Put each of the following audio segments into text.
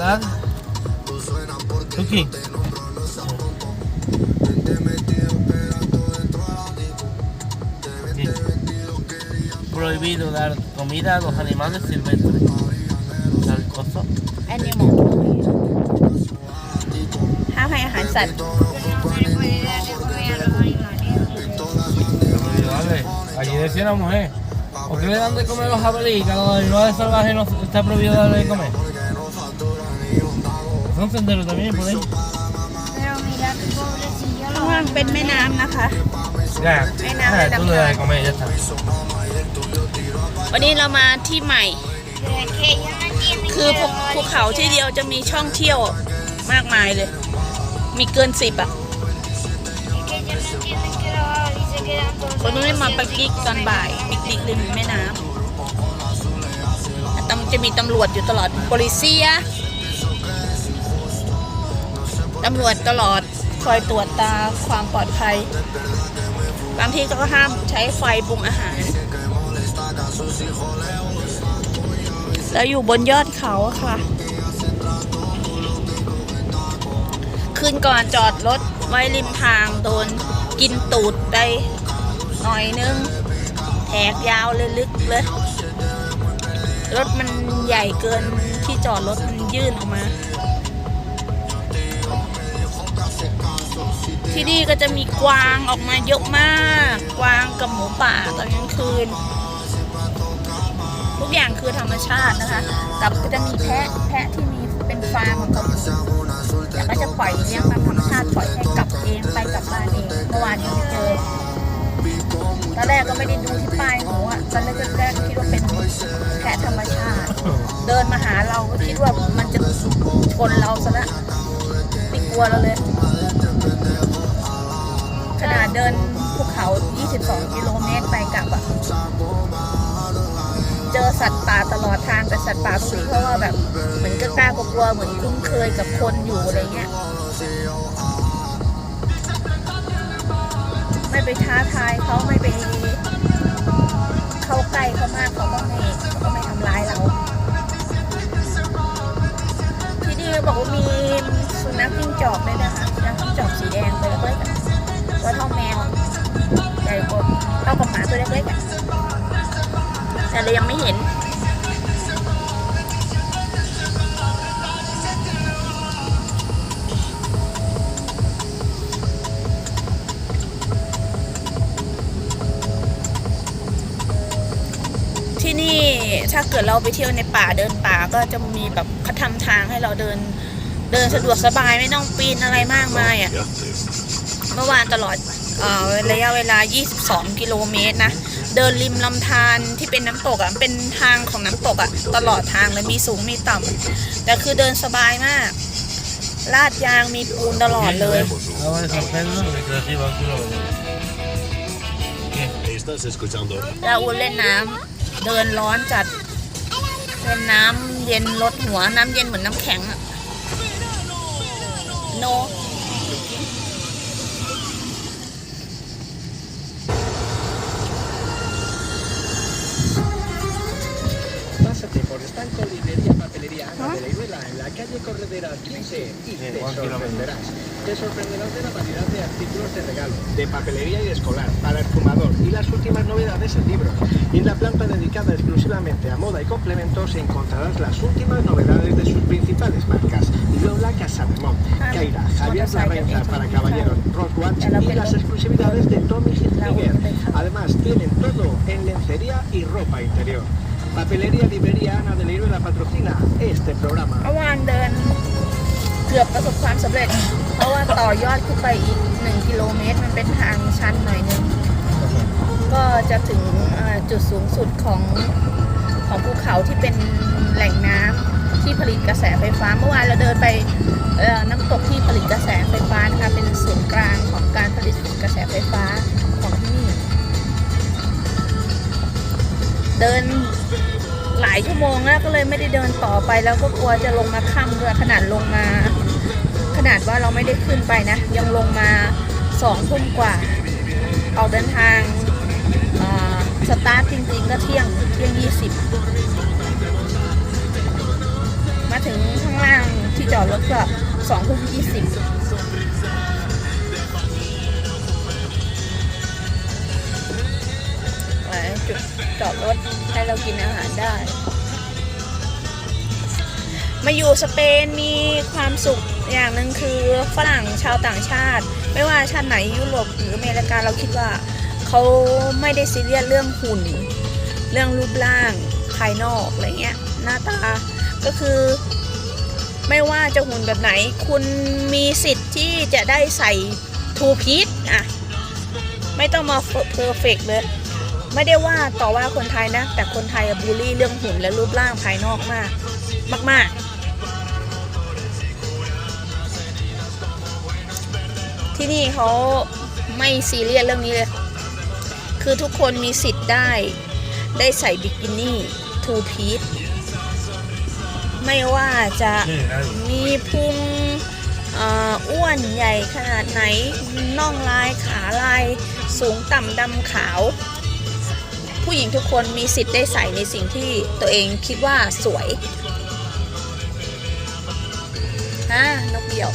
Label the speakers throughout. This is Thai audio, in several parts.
Speaker 1: Dad. Tuki. Sí. Prohibido dar comida a los animales silvestres. Al costo.
Speaker 2: แอนิมอลห้ามให้อาหารสัตว์
Speaker 1: Vale, allí decía la mujer, ¿por qué le dan de comer a los jabalíes y a los animales salvajes no está prohibido darle de comer? Son senderos también por ahí.
Speaker 3: Pero mira, pobrecillo,
Speaker 2: ข้างล่างเป็นแม่น้ำนะคะ
Speaker 1: Ya,
Speaker 2: Ay, nada,
Speaker 1: ah,
Speaker 2: la
Speaker 1: tú le das de comer, ya está.
Speaker 2: วันนี้เรามาที่ใหม่
Speaker 3: pero es que ellos no entienden
Speaker 2: คือ
Speaker 3: que
Speaker 2: ภูภูเขาที่เดียวจะมีช่องเที่ยวมากมายเลย มีเกินสิบอะ
Speaker 3: es que ellos no entienden que los jabalíes se quedan todos
Speaker 2: วันนี้
Speaker 3: en
Speaker 2: มา
Speaker 3: el
Speaker 2: ปิกนิกตอนบ่ายปิกนิกริมแม่น้ำตำจะมีตำรวจอยู่ตลอดโปลิเซีย ตำรวจตลอดคอยตรวจตาความปลอดภัย บางที่ก็ห้ามใช้ไฟปรุงอาหาร แล้วอยู่บนยอดเขาค่ะ คืนก่อนจอดรถไว้ริมทางโดนกินตูดไปหน่อยนึงแถกยาวเลยลึกเลย รถมันใหญ่เกินที่จอดรถมันยื่นออกมา ที่นี่ก็จะมีกวางออกมาเยอะมาก กวางกับหมูป่าตอนกลางคืน ทุกอย่างคือธรรมชาตินะคะกับก็จะมีแพะแพะที่มีเป็นฟาร์มของเขาแต่ก็จะปล่อยเลี้ยงตามธรรมชาติปล่อยให้กลับเองไปกลับบ้านเองเมื่อวานนี้เจอตอนแรกก็ไม่ได้ดูที่ป้ายหมูอะตอนแรกก็แรกคิดว่าเป็นแพะธรรมชาติ เดินมาหาเราก็คิดว่ามันจะชนเราซะละไม่กลัวเราเลย เดินภูเขา 22 กิโลเมตรไปกลับอะเจอสัตว์ป่าตลอดทางแต่สัตว์ป่าตรงทีเพราะว่าแบบเหมือนก็กล้ากลัวเหมือนคุ้นเคยกับคนอยู่อะไรเงี้ย ไม่ไปท้าทายเขาไม่ แต่เรายังไม่เห็น ที่นี่ถ้าเกิดเราไปเที่ยวในป่าเดินป่าก็จะมีแบบเขาทำทางให้เราเดินเดินสะดวกสบายไม่ต้องปีนอะไรมากมายอะ เมื่อวานตลอดอระยะเวลา 22 กิโลเมตรนะ เดินริมลำธารที่เป็นน้ำตกอะเป็นทางของน้ำตกอะตลอดทางเลยมีสูงมีต่ำแต่คือเดินสบายมาก ลาดยางมีปูนตลอดเลย
Speaker 1: Acaba de San Pedro, recreativo aquí lo veo. ¿Qué?
Speaker 4: Estás escuchando
Speaker 2: เราอุ่นเล่นน้ำเดินร้อนจัดเล่นน้ำเย็นลดหัวน้ำเย็นเหมือนน้ำแข็งอะโน
Speaker 5: Estanco Librería Papelería Ana de la Iruela en la calle Corredera 15 y te sorprenderás. Te sorprenderás de la variedad de artículos de regalo, de papelería y escolar, para el fumador y las últimas novedades en libros. Y en la planta dedicada exclusivamente a moda y complementos encontrarás las últimas novedades de sus principales marcas. Lola Casademont, Caira, Javier Larraenza para caballeros, Roswatch y las exclusividades de Tommy Hilfiger. Además tienen todo en lencería y ropa interior. Papelería Librería Ana de la Iruela patrocina este programa.
Speaker 2: เมื่อวานเดินเกือบประสบความสำเร็จ เพราะว่าต่อยอดขึ้นไปอีกหนึ่งกิโลเมตร มันเป็นทางชันหน่อยนึง ก็จะถึงเอ่อจุดสูงสุดของของภูเขาที่เป็นแหล่งน้ำที่ผลิตกระแสไฟฟ้า เมื่อวานเราเดินไปเอ่อน้ำตกที่ผลิตกระแสไฟฟ้านะคะเป็นศูนย์กลางของการผลิตกระแสไฟฟ้าของที่นี่ เดิน หลายชั่วโมงแล้วก็เลยไม่ได้เดินต่อไปแล้วก็กลัวจะลงมาค่ำด้วยขนาดลงมา ขนาดว่าเราไม่ได้ขึ้นไปนะ ยังลงมาสองทุ่มกว่า ออกเดินทางสตาร์ทจริงๆก็เที่ยงเที่ยงยี่สิบมาถึงข้างล่างที่จอดรถก็สองทุ่มยี่สิบ จุดจอดรถให้เรากินอาหารได้ มาอยู่สเปนมีความสุขอย่างหนึ่งคือฝรั่งชาวต่างชาติ ไม่ว่าชาติไหนยุโรปหรืออเมริกาเราคิดว่าเขาไม่ได้ซีเรียสเรื่องหุ่น เรื่องรูปร่างภายนอกอะไรเงี้ยหน้าตาก็คือไม่ว่าจะหุ่นแบบไหน คุณมีสิทธิ์ที่จะได้ใส่ทูพีทอะไม่ต้องมาเพอร์เฟกเลย ไม่ได้ว่าต่อว่าคนไทยนะ แต่คนไทยบูลลี่เรื่องหุ่นและรูปร่างภายนอกมาก มาก ๆ ที่นี่เขาไม่ซีเรียสเรื่องนี้เลย คือทุกคนมีสิทธิ์ได้ได้ใส่บิกินี่ทูพีทไม่ว่าจะมีพุงเอ่ออ้วนใหญ่ขนาดไหนน่องลายขาลาย สูงต่ำดำขาว ผู้หญิงทุกคนมีสิทธิ์ได้ใส่ในสิ่งที่ตัวเองคิดว่าสวยฮะนกเดี่ยว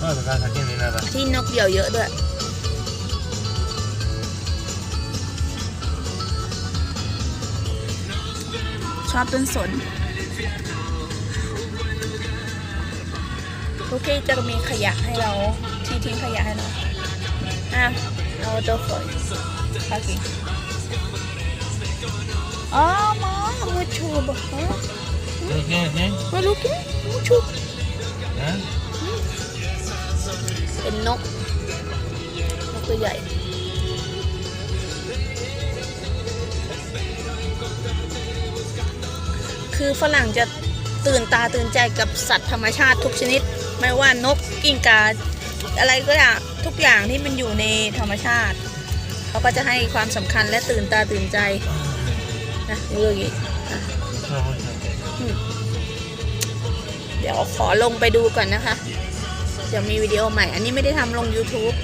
Speaker 1: No, te quedas aquí ni nada.
Speaker 2: ที่นกเดี่ยวเยอะด้วย ชอบต้นสน โอเคจะมีขยะให้เรา ที่ทิ้งขยะให้เราอะเอาตัวฝนพากินอ๋อมามูชูบะฮะ
Speaker 1: ¿Qué quieres, qué?
Speaker 2: มาลูกกินมูชู
Speaker 1: ¿Eh?
Speaker 2: เป็นนกนกตัวใหญ่ คือฝรั่งจะตื่นตาตื่นใจกับสัตว์ธรรมชาติทุกชนิด ไม่ว่านกกิ้งกา อะไรก็อย่างทุกอย่างที่มันอยู่ในธรรมชาติ เขาก็จะให้ความสำคัญและตื่นตาตื่นใจนะเรื่องนี้เดี๋ยวขอลงไปดูก่อนนะคะ เดี๋ยวมีวิดีโอใหม่ อันนี้ไม่ได้ทำลง YouTube